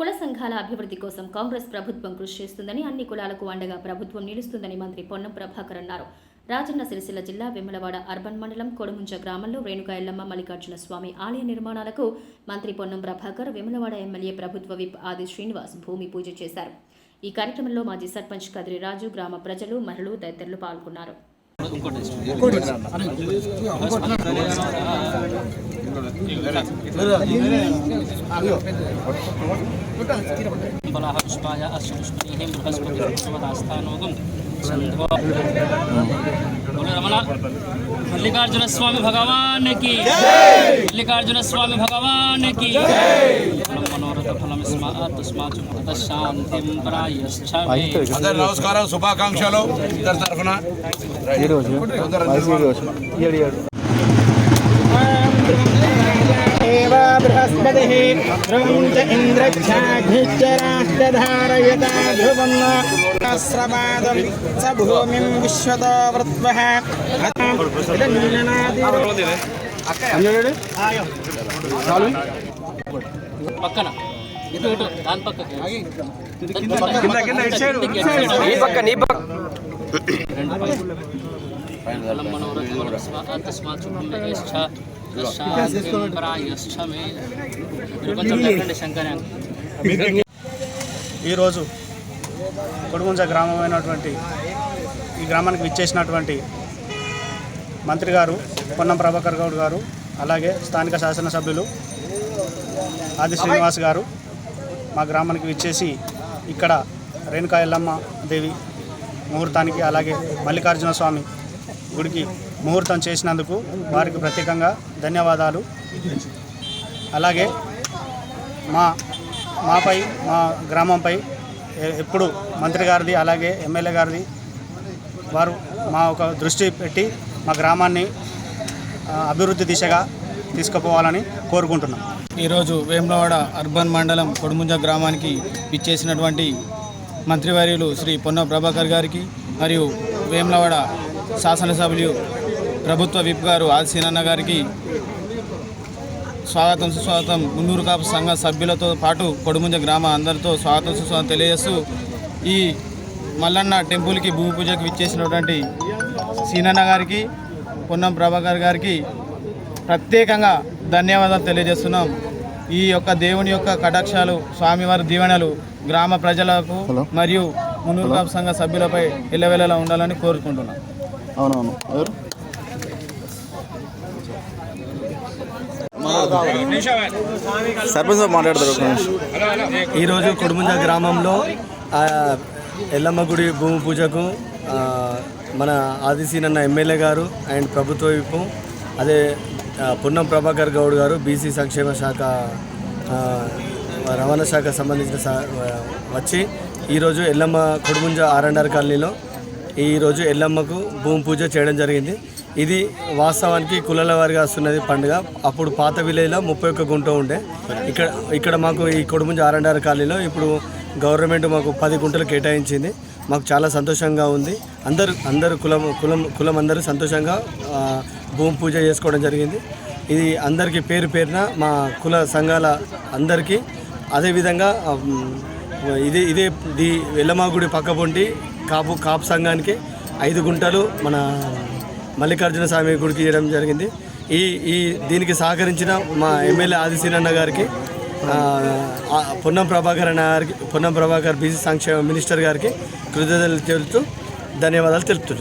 కుల సంఘాల అభివృద్ధి కోసం కాంగ్రెస్ ప్రభుత్వం కృషి చేస్తుందని అన్ని కులాలకు అండగా ప్రభుత్వం నిలుస్తుందని మంత్రి పొన్నం ప్రభాకర్ అన్నారు. రాజన్న సిరిసిల్ల జిల్లా వెమ్మలవాడ అర్బన్ మండలం కొడుముంజ గ్రామంలో రేణుకా ఎల్లమ్మ మల్లికార్జున స్వామి ఆలయ నిర్మాణాలకు మంత్రి పొన్నం ప్రభాకర్ వెమ్మలవాడ ఎమ్మెల్యే ప్రభుత్వ విప్ ఆది శ్రీనివాస్ భూమి పూజ చేశారు. ఈ కార్యక్రమంలో మాజీ సర్పంచ్ కదిరి రాజు గ్రామ ప్రజలు మహిళలు తదితరులు పాల్గొన్నారు. పుష్పాయ అస్సు పుష్పీహి బృహస్పతిమదాస్థానోగం రమణ మల్లికార్జున స్వామి భగవాన్కి మల్లికార్జున స్వామి భగవాన్కి అందరు నమస్కారం శుభాకాంక్షలు ఇద్దరి తరఫున एव बृहस्पतिः ध्रुवं च इन्द्रच्छाघ्निश्च राष्ट्रधारयता ध्रुवं श्रवादं स भूमिं विश्वतो वृत्वः పక్కన ఇటు ఇటు దాని పక్కకి. ఫలం మే ఈరోజు కొడుగుంజ గ్రామమైనటువంటి ఈ గ్రామానికి విచ్చేసినటువంటి మంత్రి గారు పొన్నం ప్రభాకర్ గౌడ్ గారు అలాగే స్థానిక శాసనసభ్యులు ఆది శ్రీనివాస్ గారు మా గ్రామానికి విచ్చేసి ఇక్కడ రేణుకా ఎల్లమ్మ దేవి ముహూర్తానికి అలాగే మల్లికార్జున స్వామి గుడికి ముహూర్తం చేసినందుకు వారికి ప్రత్యేకంగా ధన్యవాదాలు. అలాగే మా మాపై మా గ్రామంపై ఎప్పుడు మంత్రి గారిది అలాగే ఎమ్మెల్యే గారిది వారు మా ఒక దృష్టి పెట్టి మా గ్రామాన్ని అభివృద్ధి దిశగా తీసుకుపోవాలని కోరుకుంటున్నాం. ఈరోజు వేములవాడ అర్బన్ మండలం కొడుముంజ గ్రామానికి ఇచ్చేసినటువంటి మంత్రివర్యులు శ్రీ పొన్న ప్రభాకర్ గారికి మరియు వేములవాడ శాసనసభ్యులు ప్రభుత్వ విప్ గారు ఆదిశీనన్న గారికి స్వాగతం సుస్వాగతం. మున్నూరు కాపు సంఘ సభ్యులతో పాటు కొడుముంజ గ్రామ అందరితో స్వాగతం సుస్వాగతం తెలియజేస్తూ ఈ మల్లన్న టెంపుల్కి భూమి పూజకు విచ్చేసినటువంటి సీనన్న గారికి పొన్నం ప్రభాకర్ గారికి ప్రత్యేకంగా ధన్యవాదాలు తెలియజేస్తున్నాం. ఈ యొక్క దేవుని యొక్క కటాక్షాలు స్వామివారి దీవెనలు గ్రామ ప్రజలకు మరియు మున్నూరు కాపు సంఘ సభ్యులపై ఎల్లవెల్లలా ఉండాలని కోరుకుంటున్నాం. అవునవును. సర్పంచ్ మాట్లాడతారు ఈరోజు కొడుముంజ గ్రామంలో ఆ, ఎల్లమ్మ గుడి భూమి పూజకు మన ఆదిశీనన్న ఎమ్మెల్యే గారు అండ్ ప్రభుత్వ విప్పు అదే పున్నం ప్రభాకర్ గౌడ్ గారు బీసీ సంక్షేమ శాఖ రవాణా శాఖ సంబంధించిన వచ్చి ఈరోజు ఎల్లమ్మ కొడుముంజ ఆర్ఎండ్ఆర్ కాలనీలో ఈరోజు ఎల్లమ్మకు భూమి పూజ చేయడం జరిగింది. ఇది వాస్తవానికి కులాల వారిగా వస్తున్నది పండుగ. అప్పుడు పాత విలేజ్లో ముప్పై ఒక్క గుంట ఉండే. ఇక్కడ ఇక్కడ మాకు ఈ కొడుముంజ ఆర్ఎండ్ఆర్ కాలనీలో ఇప్పుడు గవర్నమెంట్ మాకు పది గుంటలు కేటాయించింది. మాకు చాలా సంతోషంగా ఉంది. అందరు అందరు కులం కులం కులం అందరూ సంతోషంగా భూమి పూజ చేసుకోవడం జరిగింది. ఇది అందరికీ పేరు పేరున మా కుల సంఘాల అందరికీ అదేవిధంగా ఇదే ఇదే ది వెల్లమాగుడి పక్కపొంటి కాపు కాపు సంఘానికి ఐదు గుంటలు మన మల్లికార్జున స్వామి గుడికి ఇవ్వడం జరిగింది. ఈ ఈ దీనికి సహకరించిన మా ఎమ్మెల్యే ఆదిశీనన్న గారికి పొన్నం ప్రభాకర్ అన్న గారికి పొన్నం ప్రభాకర్ బీసీ సంక్షేమ మినిస్టర్ గారికి కృతజ్ఞతలు తెలుపుతూ ధన్యవాదాలు తెలుపుతున్నాను.